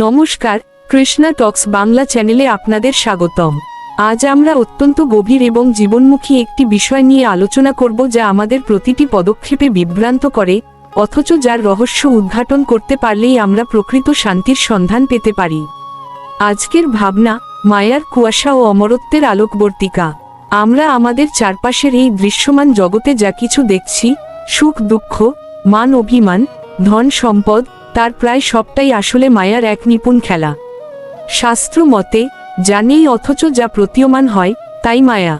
নমস্কার, কৃষ্ণা টক্স বাংলা চ্যানেলে আপনাদের স্বাগতম। আজ আমরা অত্যন্ত গভীর এবং জীবনমুখী একটি বিষয় নিয়ে আলোচনা করব যা আমাদের প্রতিটি পদক্ষেপে বিভ্রান্ত করে, অথচ যার রহস্য উদ্ঘাটন করতে পারলেই আমরা প্রকৃত শান্তির সন্ধান পেতে পারি। আজকের ভাবনা, মায়ার কুয়াশা ও অমরত্বের আলোকবর্তিকা। আমরা আমাদের চারপাশের এই দৃশ্যমান জগতে যা কিছু দেখছি, সুখ, দুঃখ, মান, অভিমান, ধন, সম্পদ তার প্রায় সবটাই আসলে মায়ার এক নিপুণ খেলা। শাস্ত্র মতে, জানেই অথচ যা প্রতীয়মান হয়, তাই মায়া।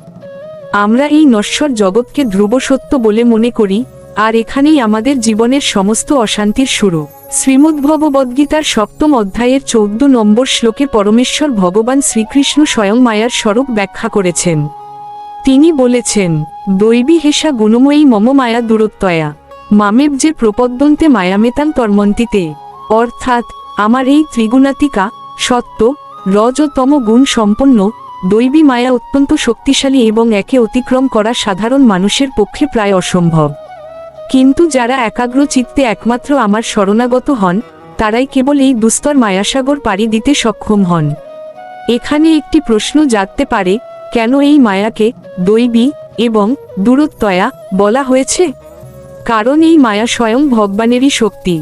আমরা এই নশ্বর জগৎকে ধ্রুব সত্য বলে মনে করি, আর এখানেই আমাদের জীবনের সমস্ত অশান্তির শুরু। শ্রীমদ্ভগবদ্গীতার সপ্তম অধ্যায়ের চৌদ্দ নম্বর শ্লোকে পরমেশ্বর ভগবান শ্রীকৃষ্ণ স্বয়ং মায়ার স্বরূপ ব্যাখ্যা করেছেন। তিনি বলেছেন, দৈবী হেসা গুণময়ী মম মায়া দূরত্বয়া। মামেব যে প্রপদ্যন্তে মায়ামেতাং তর্মন্তিতে, অর্থাৎ আমার এই ত্রিগুণাতিকা, সত্য, রজতম গুণ সম্পন্ন, দৈবী মায়া অত্যন্ত শক্তিশালী এবং একে অতিক্রম করা সাধারণ মানুষের পক্ষে প্রায় অসম্ভব। কিন্তু যারা একাগ্র চিত্তে একমাত্র আমার শরণাগত হন, তারাই কেবল এই দুস্তর মায়াসাগর পাড়ি দিতে সক্ষম হন। এখানে একটি প্রশ্ন জাগতে পারে, কেন এই মায়াকে দৈবী এবং দূরত্বয়া বলা হয়েছে? কারণ এই মায়া স্বয়ং ভগবানেরই শক্তি।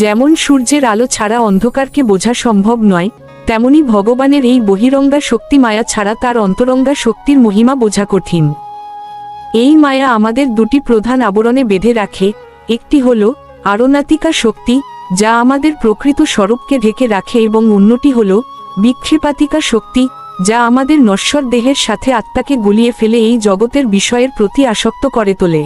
যেমন সূর্যের আলো ছাড়া অন্ধকারকে বোঝা সম্ভব নয়, তেমনি ভগবানের এই বহিরঙ্গা শক্তি মায়া ছাড়া তার অন্তরঙ্গা শক্তির মহিমা বোঝা কঠিন। এই মায়া আমাদের দুটি প্রধান আবরণে বেঁধে রাখে, একটি হল আরণাতিকা শক্তি, যা আমাদের প্রকৃত স্বরূপকে ঢেকে রাখে এবং অন্যটি হল বিক্ষেপাতিকা শক্তি, যা আমাদের নশ্বর দেহের সাথে আত্মাকে গুলিয়ে ফেলে এই জগতের বিষয়ের প্রতি আসক্ত করে তোলে।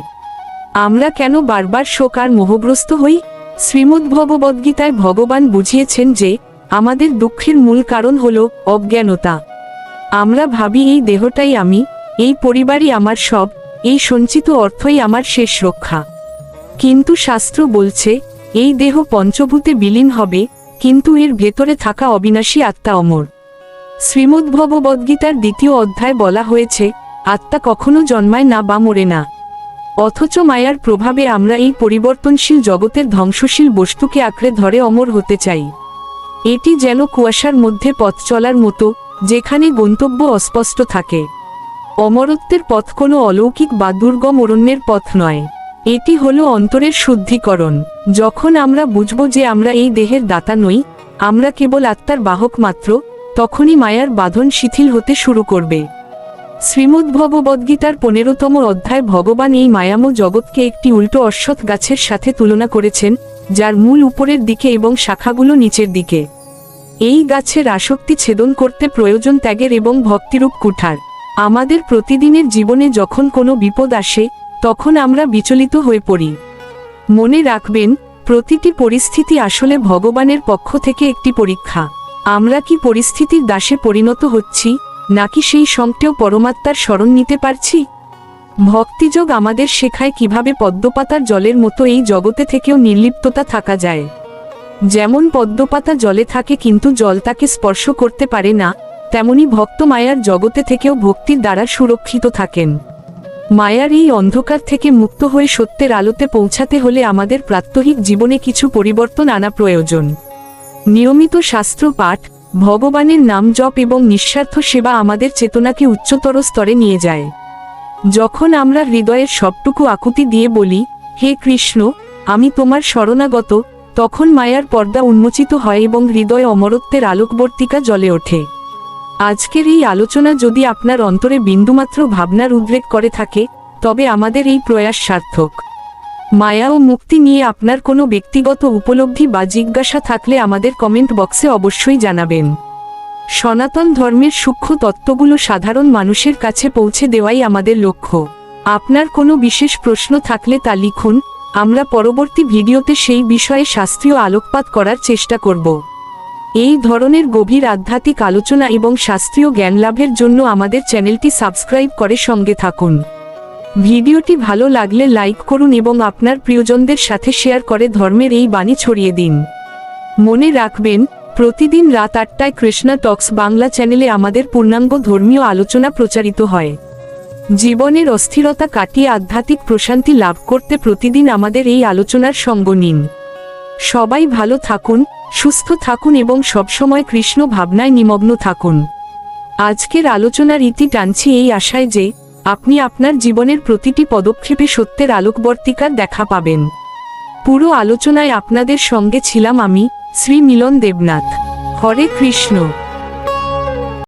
আমরা কেন বারবার শোক আর মোহগ্রস্ত হই? শ্রীমদ্ভগবদ্গীতায় ভগবান বুঝিয়েছেন যে, আমাদের দুঃখের মূল কারণ হল অজ্ঞানতা। আমরা ভাবি এই দেহটাই আমি, এই পরিবারই আমার সব, এই সঞ্চিত অর্থই আমার শেষ রক্ষা। কিন্তু শাস্ত্র বলছে, এই দেহ পঞ্চভূতে বিলীন হবে, কিন্তু এর ভেতরে থাকা অবিনাশী আত্মা অমর। শ্রীমদ্ভগবদ্গীতার দ্বিতীয় অধ্যায় বলা হয়েছে, আত্মা কখনো জন্মায় না বা মরে না। অথচ মায়ার প্রভাবে আমরা এই পরিবর্তনশীল জগতের ধ্বংসশীল বস্তুকে আঁকড়ে ধরে অমর হতে চাই। এটি যেন কুয়াশার মধ্যে পথ চলার মতো, যেখানে গন্তব্য অস্পষ্ট থাকে। অমরত্বের পথ কোনো অলৌকিক বা দুর্গম অরণ্যের পথ নয়। এটি হলো অন্তরের শুদ্ধিকরণ। যখন আমরা বুঝব যে আমরা এই দেহের দাতা নই, আমরা কেবল আত্মার বাহক মাত্র, তখনই মায়ার বাঁধন শিথিল হতে শুরু করবে। শ্রীমদ্ভগবদ্গীতার পনেরোতম অধ্যায় ভগবান এই মায়াম জগৎকে একটি উল্টো অশ্বৎ গাছের সাথে তুলনা করেছেন, যার মূল উপরের দিকে এবং শাখাগুলো নিচের দিকে। এই গাছের আসক্তি ছেদন করতে প্রয়োজন ত্যাগের এবং ভক্তিরূপ কুঠার। আমাদের প্রতিদিনের জীবনে যখন কোনো বিপদ আসে, তখন আমরা বিচলিত হয়ে পড়ি। মনে রাখবেন, প্রতিটি পরিস্থিতি আসলে ভগবানের পক্ষ থেকে একটি পরীক্ষা। আমরা কি পরিস্থিতির দাসে পরিণত হচ্ছি? নাকি সেই সঙ্গটেও পরমাত্মার স্মরণ নিতে পারছি? ভক্তিযোগ আমাদের শেখায় কীভাবে পদ্মপাতার জলের মতো এই জগতে থেকেও নির্লিপ্ততা থাকা যায়। যেমন পদ্মপাতা জলে থাকে কিন্তু জল তাকে স্পর্শ করতে পারে না, তেমনি ভক্ত মায়ার জগতে থেকেও ভক্তির দ্বারা সুরক্ষিত থাকেন। মায়ার এই অন্ধকার থেকে মুক্ত হয়ে সত্যের আলোতে পৌঁছাতে হলে আমাদের প্রাত্যহিক জীবনে কিছু পরিবর্তন আনা প্রয়োজন। নিয়মিত শাস্ত্র পাঠ ভগবানের নাম জপ এবং নিঃস্বার্থ সেবা আমাদের চেতনাকে উচ্চতর স্তরে নিয়ে যায়। যখন আমরা হৃদয়ের সবটুকু আকুতি দিয়ে বলি, হে কৃষ্ণ, আমি তোমার শরণাগত তখন মায়ার পর্দা উন্মোচিত হয় এবং হৃদয় অমরত্বের আলোকবর্তিকা জ্বলে ওঠে। আজকের এই আলোচনা যদি আপনার অন্তরে বিন্দুমাত্র ভাবনার উদ্রেক করে থাকে, তবে আমাদের এই প্রয়াস সার্থক। মায়া ও মুক্তি নিয়ে আপনার কোনো ব্যক্তিগত উপলব্ধি বা জিজ্ঞাসা থাকলে আমাদের কমেন্ট বক্সে অবশ্যই জানাবেন। সনাতন ধর্মের সূক্ষ্ম তত্ত্বগুলো সাধারণ মানুষের কাছে পৌঁছে দেওয়াই আমাদের লক্ষ্য। আপনার কোনো বিশেষ প্রশ্ন থাকলে তা লিখুন, আমরা পরবর্তী ভিডিওতে সেই বিষয়ে শাস্ত্রীয় আলোকপাত করার চেষ্টা করব। এই ধরনের গভীর আধ্যাত্মিক আলোচনা এবং শাস্ত্রীয় জ্ঞান লাভের জন্য আমাদের চ্যানেলটি সাবস্ক্রাইব করে সঙ্গে থাকুন। ভিডিওটি ভালো লাগলে লাইক করুন এবং আপনার প্রিয়জনদের সাথে শেয়ার করে ধর্মের এই বাণী ছড়িয়ে দিন। মনে রাখবেন, প্রতিদিন রাত আটটায় কৃষ্ণা টক্স বাংলা চ্যানেলে আমাদের পূর্ণাঙ্গ ধর্মীয় আলোচনা প্রচারিত হয়। জীবনের অস্থিরতা কাটিয়ে আধ্যাত্মিক প্রশান্তি লাভ করতে প্রতিদিন আমাদের এই আলোচনার সঙ্গ নিন। সবাই ভালো থাকুন, সুস্থ থাকুন এবং সবসময় কৃষ্ণ ভাবনায় নিমগ্ন থাকুন। আজকের আলোচনার ইতি টানছি এই আশায় যে আপনি আপনার জীবনের প্রতিটি পদক্ষেপে সত্যের আলোকবর্তিকার দেখা পাবেন। পুরো আলোচনায় আপনাদের সঙ্গে ছিলাম আমি, শ্রী মিলন দেবনাথ। হরে কৃষ্ণ।